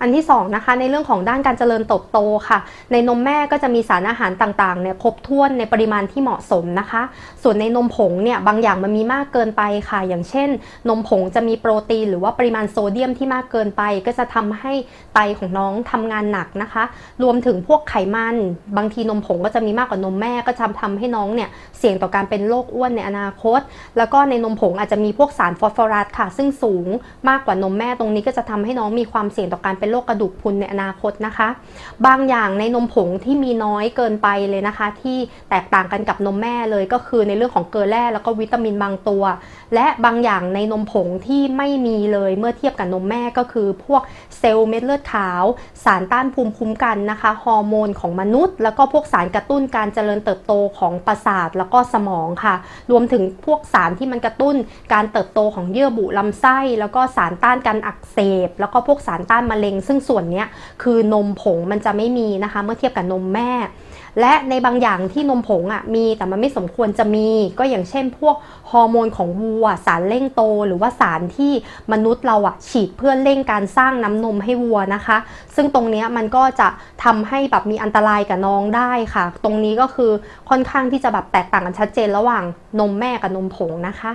อันที่สองนะคะในเรื่องของด้านการเจริญเติบโตค่ะ ในนมแม่ก็จะมีสารอาหารต่างๆเนี่ยครบถ้วนในปริมาณที่เหมาะสมนะคะ ส่วนในนมผงเนี่ยบางอย่างมันมีมากเกินไปค่ะ อย่างเช่น นมผงจะมีโปรตีน หรือว่าปริมาณโซเดียมที่มากเกินไป ก็จะทำให้ไตของน้องทำงานหนักนะคะ รวมถึงพวกไขมัน บางทีนมผงก็จะมีมากกว่านมแม่ก็จะทำให้น้องเนี่ยเสี่ยงต่อการเป็นโรคอ้วนในอนาคต แล้วก็ในนมผงอาจจะมีพวกสารฟอสฟอรัสค่ะ ซึ่งสูงมากกว่านมแม่ตรงนี้ก็จะทำให้น้องมีความเสี่ยงต่อการเป็นโรคกระดูกพุนในอนาคตนะคะ บางอย่างในนมผงที่มีน้อยเกินไปเลยนะคะ ที่แตกต่างกันกับนมแม่เลยก็คือในเรื่องของเกลือแร่แล้วก็วิตามินบางตัว และบางอย่างในนมผงที่ไม่มีเลยเมื่อเทียบกับนมแม่ก็คือพวกเซลล์เม็ดเลือดขาว สารต้านภูมิคุ้มกันนะคะฮอร์โมนของมนุษย์ แล้วก็พวกสารกระตุ้นการเจริญเติบโตของประสาทแล้วก็สมองค่ะ รวมถึงพวกสารที่มันกระตุ้นการเติบโตของเยื่อบุลำไส้ แล้วก็สารต้านการอักเสบ แล้วก็พวกสารต้านมะเร็งซึ่งส่วนนี้คือนมผงมันจะไม่มีนะคะ เมื่อเทียบกับนมแม่ และในบางอย่างที่นมผงอะมีแต่มันไม่สมควรจะมี ก็อย่างเช่น พวกฮอร์โมนของวัว สารเร่งโต หรือว่าสารที่มนุษย์เราอะฉีดเพื่อเร่งการสร้างน้ำนมให้วัวนะคะ ซึ่งตรงนี้มันก็จะทำให้แบบมีอันตรายกับน้องได้ค่ะ ตรงนี้ก็คือค่อนข้างที่จะแบบแตกต่างกันชัดเจนระหว่างนมแม่กับนมผงนะคะ